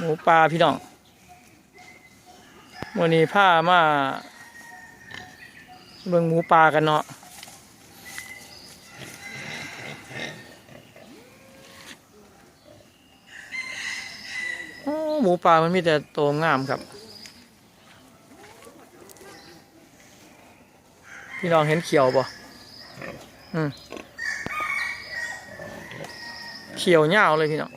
หมูปลาพี่น้องวันนี้ผ้ามาเบิ่งหมูปลากันเนาะหมูปลามันมีแต่ตัวงามครับ พี่น้องเห็นเขียวป่ะอืมเขียวยาเลยพี่น้อง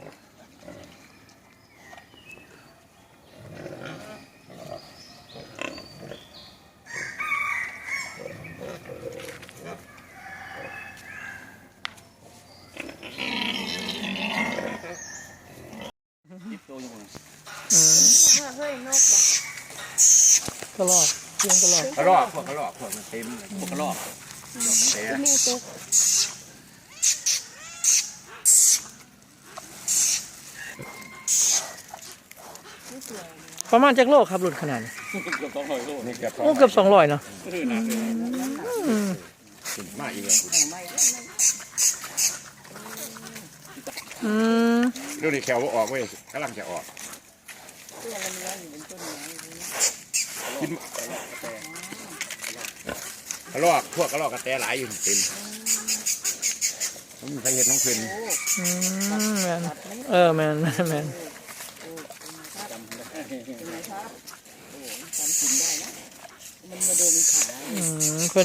อืม เฮ้ยน กบ่ก็รอดเพียงก็รอดกระรอกพวกกระรอกพวกมันเต็มเลยพวกกระรอกแต่มีตัวประมาณจักโลครับหลุดขนาดนี้นี่เกือบโอ้เกือบสองร้อยเนาะมาอีกแล้วอืมดูดิแขวว่าออกเว้ยกำลังจะออก กินกระรอกพวกกระรอกกระแตหลายอยู่เต็มมันมีใครเห็นน้องเพิ่นอืมแมนเออแมนแมนแมนมันมาโดนขาอืมเพิ่น